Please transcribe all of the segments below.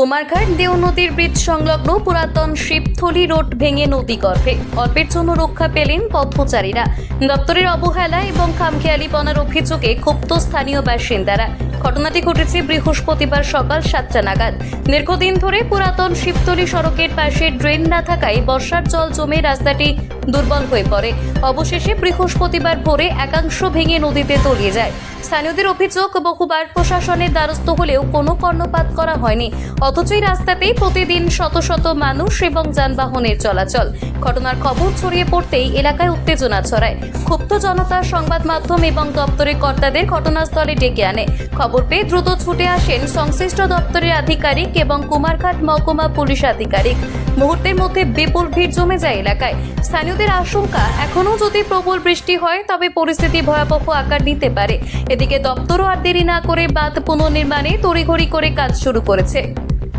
কুমারঘাট দেও নদীর ব্রিজ সংলগ্ন পুরাতন শিবথলি রোড ভেঙে নদী গর্ভে। অল্পের জন্য রক্ষা পেলেন পথচারীরা। দপ্তরের অবহেলা এবং খামখেয়ালিপনার অভিযোগে ক্ষুব্ধ স্থানীয় বাসিন্দারা। ঘটনাটি ঘটেছে বৃহস্পতিবার সকাল সাতটা নাগাদ। দীর্ঘদিন ধরে পুরাতন শিবতলি সড়কের পাশে ড্রেন না থাকায় বর্ষার জল জমে রাস্তাটি দুর্বল হয়ে পড়ে। অবশেষে বৃহস্পতিবার ভোরে একাংশ ভেঙে নদীতে তলিয়ে যায়। স্থানীয়দের অভিযোগ, বহুবার প্রশাসনের দ্বারস্থ হলেও কোনো কর্ণপাত করা হয়নি। অথচ এই রাস্তাতেই প্রতিদিন শত শত মানুষ এবং যানবাহনের চলাচল। ঘটনার খবর ছড়িয়ে পড়তেই এলাকায় উত্তেজনা ছড়ায়। ক্ষুব্ধ জনতা সংবাদ মাধ্যম এবং দপ্তরের কর্তাদের ঘটনাস্থলে ডেকে আনে। খবর পেয়ে দ্রুত ছুটে আসেন সংশ্লিষ্ট দপ্তরের আধিকারিক এবং কুমারঘাট মহকুমা পুলিশ আধিকারিক। মুহূর্তের মধ্যে বিপুল ভিড় জমে যায় এলাকায়। স্থানীয়দের আশঙ্কা এখনও যদি প্রবল বৃষ্টি হয় তবে পরিস্থিতি ভয়াবহ আকার নিতে পারে। এদিকে দপ্তরও আর দেরি না করে বাঁধ পুনর্নির্মাণে তড়িঘড়ি করে কাজ শুরু করেছে।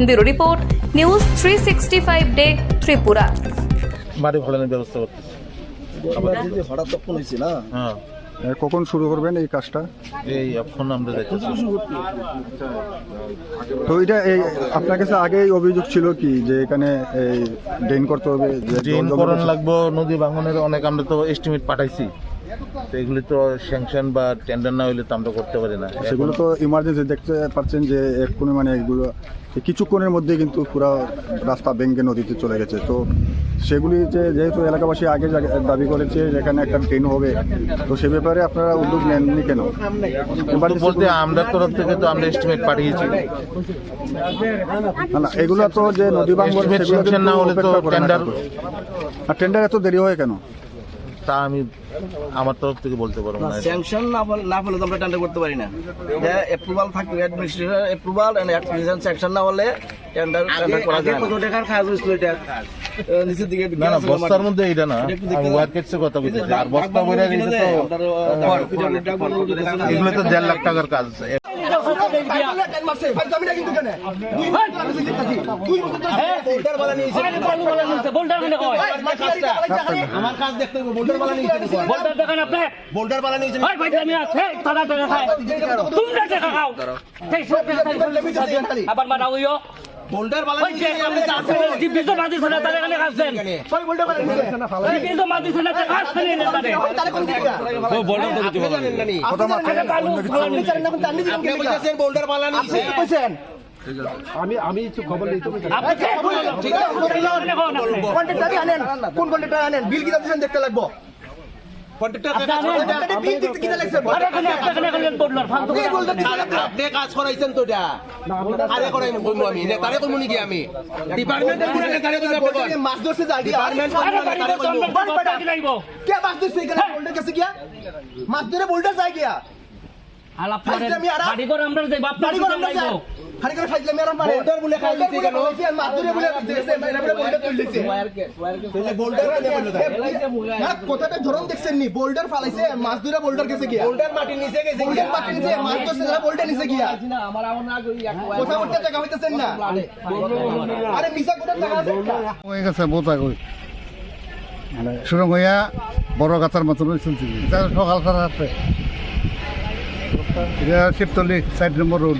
Bureau report news three sixty five day Tripura. মাটি ফলানোর ব্যবস্থা করতেছি। হঠাৎ তখন হয়েছে না? হ্যাঁ। কখন শুরু করবেন এই কাজটা? এই এখন আমরা তো এটা এই আপনার কাছে আগেই অভিযোগ ছিল কি যে এখানে এই ড্রেন করতে হবে ড্রেন করণ। লাগবো নদী ভাঙনের অনেক আমরা তো এস্টিমেট পাঠাইছি। তো এগুলি তো স্যাংশন বা টেন্ডার না হইলে তো আমরা করতে পারি না। সেগুলো তো ইমার্জেন্সি দেখতে পাচ্ছেন যে এক্ষুনি মানে এগুলো কিছুক্ষণের মধ্যে কিন্তু পুরো রাস্তা ভেঙ্গে নদীতে চলে গেছে। তো সেগুলি যে যেহেতু এলাকাবাসী আগে দাবি করেছে যেখানে একটা ট্রেন হবে তো সে ব্যাপারে আপনারা উদ্যোগ নেননি কেন? বলতে আমরা তরফ থেকে তো আমরা এস্টিমেট পাঠিয়েছি। না, না এগুলো তো যে নদী সেগুলো না হলে তো tender- আর টেন্ডার এত দেরি হয় কেন? তা আমি আমার তরফ থেকে বলতে পারব না। স্যাংশন না বল- না হলে তো আমরা টেন্ডার করতে পারি না। অ্যাপ্রুভাল থাকবে administration approval and administration sanction না হলে টেন্ডার টেন্ডার করা যায় কত টাকার কাজ হয়েছিল এটা নিচের দিকে না না বস্তার মধ্যে এটা না আমি ওয়ার্কেটসের কথা বলতেছি আর বস্তা বইরা দিয়েছে তো। এগুলো তো দেড় লাখ টাকার কাজ আমার কাজ দেখতে বোল্ডার বালা নিয়ে বোল্ডার দেখান আপনি বোল্ডার বালা নিয়ে ওই ভাই আমি আছে তারা টাকা খায় তুমি টাকা খাও আবার মারা হইও বোল্ডার বালা ওই যে আপনি বিজো এখানে বোল্ডার বালা বিজো না কোন দিকে ও বোল্ডার তো আপনি বোল্ডার বালা ঠিক আছে। কন্ট্রাক্টর আনেন। কোন কন্ট্রাক্টর আনেন? বিল কিটা দিবেন দেখতে লাগবো? আপনি কাজ করাইছেন তো এটা আরে করাই কইমু আমি নে তারে কইমু নাকি আমি ডিপার্টমেন্টের পুরো নেতারে কইমু আপনি মাছ ধরছে যাই ডিপার্টমেন্ট কে মাছ ধরছে এখানে বোল্ডার কাছে গিয়া মাছ ধরে বোল্ডার যায় গিয়া বাড়ি করে আমরা যাই বাড়ি করে আমরা যাই হারি করে ফাইজলে মেরাম পারে বোল্ডার বলে খাই দিতে কেন? মাছ ধরে বলে দিতেছে মেরা বলে বোল্ডার তুলছে। তাহলে বোল্ডার না কথাটা ধরন দেখছেন নি বোল্ডার ফালাইছে মাছ বোল্ডার গেছে গিয়া। বোল্ডার মাটি নিচে গেছে বোল্ডার মাটি নিচে মাছ ধরছে যারা বোল্ডার নিচে গিয়া। কথা বলতে জায়গা হইতেছেন না। আরে মিছা কথা জায়গা আছে? হয়ে গেছে বোঝা কই মানে সুরং বড় গাছার মতন সকাল সারা আছে এটা শিবতলি সাইড নম্বর রোড